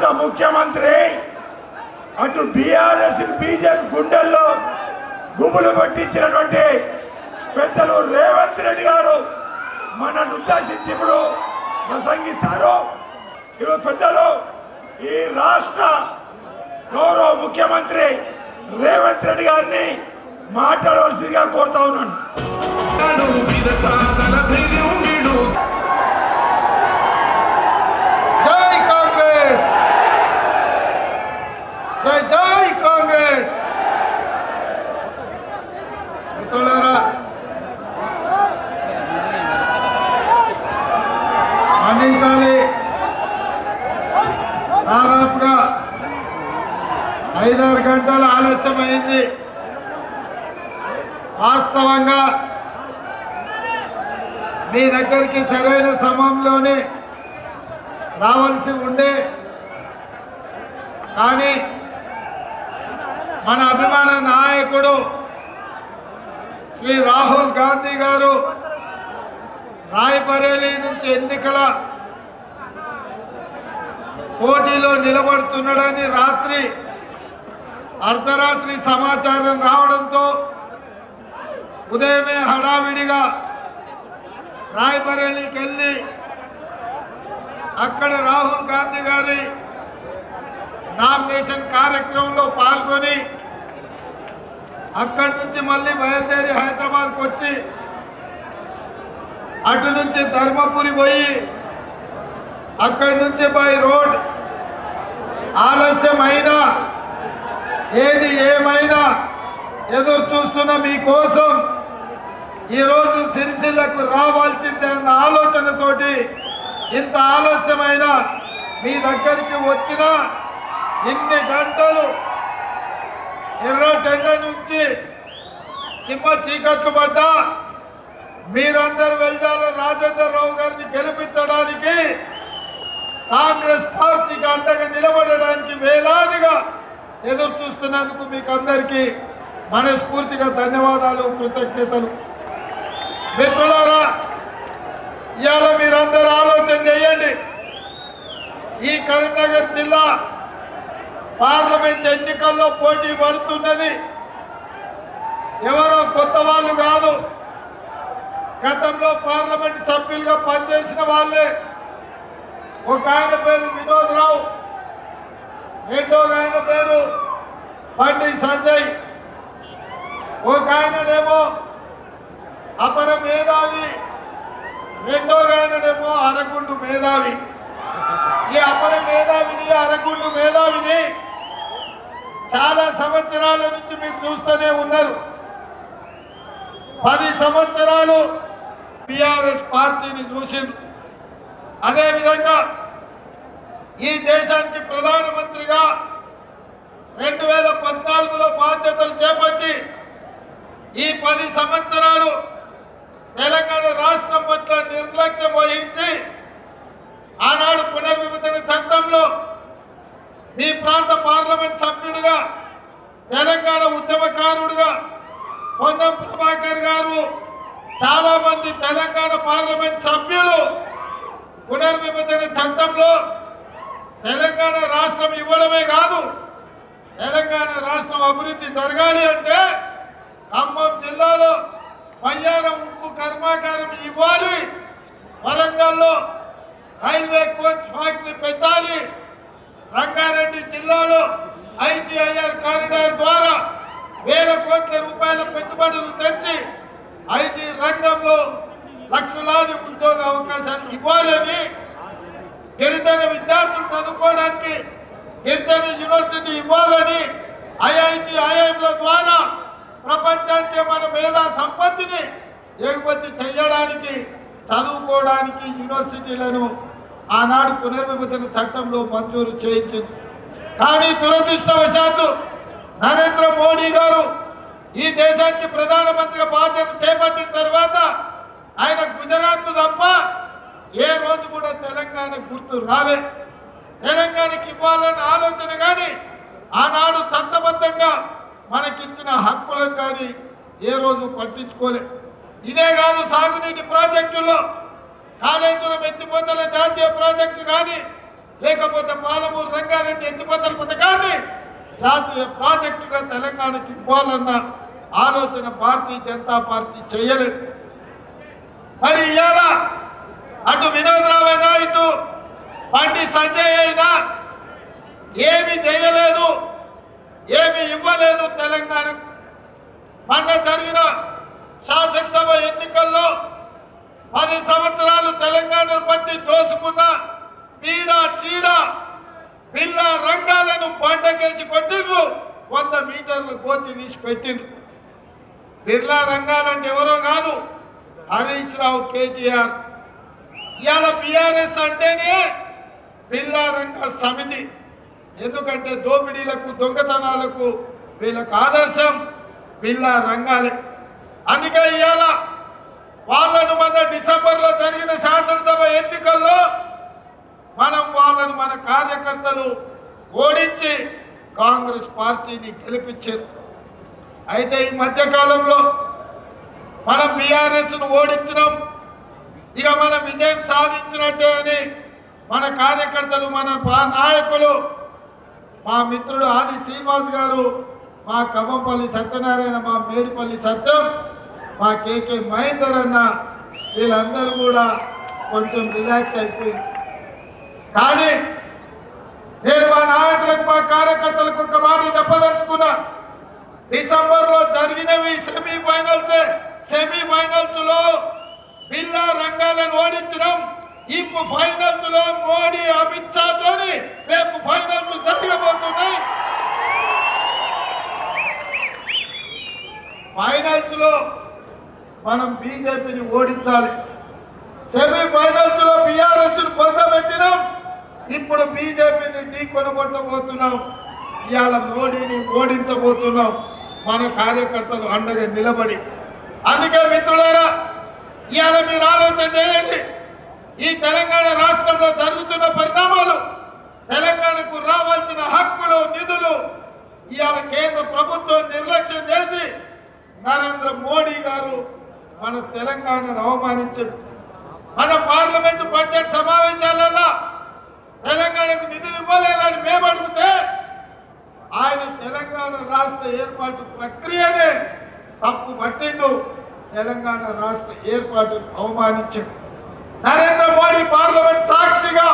రాష్ట్ర ముఖ్యమంత్రి అటు బీఆర్ఎస్ బీజేపీ గుండెల్లో గుబులు పట్టించినటువంటి పెద్దలు రేవంత్ రెడ్డి గారు మనల్ని ఉద్దేశించి ఇప్పుడు ప్రసంగిస్తారు. ఇప్పుడు పెద్దలు ఈ రాష్ట్ర గౌరవ ముఖ్యమంత్రి రేవంత్ రెడ్డి గారిని మాట్లాడవలసిందిగా కోరుతా ఉన్నాను జై కాంగ్రెస్ జై జై కాంగ్రెస్ మిత్రులారా మన్నించాలి దాదాపుగా ఐదారు గంటల జరిగింది వాస్తవంగా మీ దగ్గరికి సరైన సమయంలోనే రావాల్సి ఉండే. కానీ మన అభిమాన నాయకుడు శ్రీ రాహుల్ గాంధీ గారు రాయ్బరేలీ నుంచి ఎన్నికల పోటీలో నిలబడుతున్నాడని రాత్రి అర్ధరాత్రి సమాచారం రావడంతో ఉదయమే హడావిడిగా రాయ్బరేలీకి వెళ్ళి అక్కడ రాహుల్ గాంధీ గారి నామినేషన్ కార్యక్రమంలో పాల్గొని అక్కడి నుంచి మళ్ళీ బయలుదేరి హైదరాబాద్కి వచ్చి అటు నుంచి ధర్మపురి పోయి అక్కడి నుంచి బై రోడ్ ఆలస్యమైనా ఏది ఏమైనా ఎదురు చూస్తున్న మీకోసం ఈరోజు సిరిసిల్లకు రావాల్సిందే అన్న ఆలోచనతోటి ఇంత ఆలస్యమైన మీ దగ్గరికి వచ్చిన ఇన్ని గంటలు ఎర్రటెండ నుంచి సింహ చీకట్లు పడ్డా మీరందరూ వెళ్ళాల రాజేందర్ రావు గారిని గెలిపించడానికి కాంగ్రెస్ పార్టీకి అండగా నిలబడడానికి వేలాదిగా ఎదురు చూస్తున్నందుకు మీకు అందరికీ మనస్ఫూర్తిగా ధన్యవాదాలు కృతజ్ఞతలు. మిత్రులారా ఇవాళ మీరందరూ ఆలోచన చేయండి. ఈ కరీంనగర్ జిల్లా పార్లమెంట్ ఎన్నికల్లో పోటీ పడుతున్నది. ఎవరో కొత్త వాళ్ళు కాదు. గతంలో పార్లమెంట్ సభ్యులుగా పనిచేసిన వాళ్ళే. ఒక ఆయన పేరు వినోద్ రావు రెండో ఆయన పేరు బండి సంజయ్. ఒక ఆయననేమో అపర మేధావి. రెండో ఆయననేమో అరగుండు మేధావి. ఈ అపర మేధావిని అరగుండు మేధావిని చాలా సంవత్సరాల నుంచి మీరు చూస్తూనే ఉన్నారు. పది సంవత్సరాలు బిఆర్ఎస్ పార్టీని చూసింది అదేవిధంగా ఈ దేశానికి ప్రధానమంత్రిగా రెండు వేల పద్నాలుగులో బాధ్యతలు చేపట్టి ఈ పది సంవత్సరాలు తెలంగాణ రాష్ట్రం పట్ల నిర్లక్ష్యం వహించి ఆనాడు పునర్విభజన చట్టంలో మీ ప్రాంత పార్లమెంట్ సభ్యుడిగా తెలంగాణ ఉద్యమకారుడిగా పొన్నం ప్రభాకర్ గారు చాలామంది తెలంగాణ పార్లమెంట్ సభ్యులు పునర్విభజన చట్టంలో తెలంగాణ రాష్ట్రం ఇవ్వడమే కాదు తెలంగాణ రాష్ట్రం అభివృద్ధి జరగాలి అంటే ఖమ్మం జిల్లాలో బయ్యారం ఉప్పు కర్మాగారం ఇవ్వాలి. వరంగల్లో రైల్వే కోచ్ ఫ్యాక్టరీ పెట్టాలి. రంగారెడ్డి జిల్లాలో ఐటీఐఆర్ కారిడార్ ద్వారా వేల కోట్ల రూపాయల పెట్టుబడులు తెచ్చి ఐటీ రంగంలో లక్షలాది ఉద్యోగ అవకాశాలు ఇవ్వాలని గిరిజన విద్యార్థులు చదువుకోవడానికి గిరిజన యూనివర్సిటీ ఇవ్వాలని ఐఐటి ఐఐఎంల ద్వారా ప్రపంచానికి మన మేధా సంపత్తిని ఎగుమతి చేయడానికి చదువుకోవడానికి యూనివర్సిటీలను ఆనాడు పునర్విభజన చట్టంలో మంజూరు చేయించింది. కానీ దురదృష్టవశాత్తు నరేంద్ర మోడీ గారు ఈ దేశానికి ప్రధానమంత్రిగా బాధ్యత చేపట్టిన తర్వాత ఏ రోజు కూడా తెలంగాణ గుర్తు రాలే. తెలంగాణకి ఇవ్వాలన్న ఆలోచన కానీ ఆనాడు చట్టబద్ధంగా మనకిచ్చిన హక్కులను కానీ ఏ రోజు పట్టించుకోలే. ఇదే కాదు సాగునీటి ప్రాజెక్టుల్లో కాళేశ్వరం ఎత్తిపోతల జాతీయ ప్రాజెక్టు కానీ లేకపోతే పాలమూరు రంగారెడ్డి ఎత్తిపోతల పథకాన్ని జాతీయ ప్రాజెక్టుగా తెలంగాణకి ఇవ్వాలన్న ఆలోచన భారతీయ జనతా పార్టీ చేయలేదు మరి ఇవాళ అటు వినోదరావు అయినా ఇటు బండి సంజయ్ అయినా ఏమి చేయలేదు ఏమి ఇవ్వలేదు తెలంగాణకు. మొన్న జరిగిన శాసనసభ ఎన్నికల్లో పది సంవత్సరాలు తెలంగాణను పట్టి దోసుకున్న పీడ చీడ పిల్ల రంగాలను బండకేసి కొట్టిండ్రు వంద మీటర్లు కోతి తీసి పెట్టిండ్రు బిర్లా రంగాలంటే ఎవరో కాదు హరీష్ రావు కేటీఆర్. ఇవాళ బీఆర్ఎస్ అంటేనే బిర్లా రంగ సమితి. ఎందుకంటే దోపిడీలకు దొంగతనాలకు వీళ్ళకు ఆదర్శం బిర్లా రంగాలే. అందుకే ఇవాళ వాళ్ళను మన డిసెంబర్లో జరిగిన శాసనసభ ఎన్నికల్లో మనం వాళ్ళను మన కార్యకర్తలు ఓడించి కాంగ్రెస్ పార్టీని గెలిపించారు. అయితే ఈ మధ్యకాలంలో మనం బీఆర్ఎస్ను ఓడించినాం. ఇక మన విజయం సాధించినట్టే అని మన కార్యకర్తలు మన పా- నాయకులు మా మిత్రుడు ఆది శ్రీనివాస్ గారు మా కమ్మపల్లి సత్యనారాయణ మా మేడిపల్లి సత్యం మా కేకే మహేందర్ అన్న వీళ్ళందరూ కూడా కొంచెం రిలాక్స్ అయిపోయింది. కానీ నేను మా నాయకులకు మా కార్యకర్తలకు ఒక మాట చెప్పదలుచుకున్నా. డిసెంబర్లో జరిగినవి సెమీఫైనల్స్ సెమీఫైనల్స్లో రంగాలను ఓడించడం ఇప్పుడు ఫైనల్స్లో మోడీ అమిత్ షా తోని రేపు ఫైనల్స్ జరగబోతున్నాయి. ఫైనల్స్లో మనం బీజేపీని ఓడించాలి. సెమీఫైనల్స్లో బీఆర్ఎస్ పొందబెట్టినాం. ఇప్పుడు బీజేపీని ఢీ కొనగొట్టబోతున్నాం. ఇవాళ మోడీని ఓడించబోతున్నాం. మన కార్యకర్తలు అండగా నిలబడి. అందుకే మిత్రులారా ఇవాళ మీరు ఆలోచన చేయండి. ఈ తెలంగాణ రాష్ట్రంలో జరుగుతున్న పరిణామాలు తెలంగాణకు రావాల్సిన హక్కులు నిధులు ఇవాళ కేంద్ర ప్రభుత్వం నిర్లక్ష్యం చేసి నరేంద్ర మోడీ గారు మన తెలంగాణను అవమానించారు. మన పార్లమెంటు బడ్జెట్ సమావేశాలలో తెలంగాణకు నిధులు ఇవ్వలేదని మేము అడిగితే ఆయన తెలంగాణ రాష్ట్ర ఏర్పాటు ప్రక్రియనే తప్పు పట్టిండు. తెలంగాణ రాష్ట్ర ఏర్పాటును అవమానించింది నరేంద్ర మోడీ పార్లమెంట్ సాక్షిగా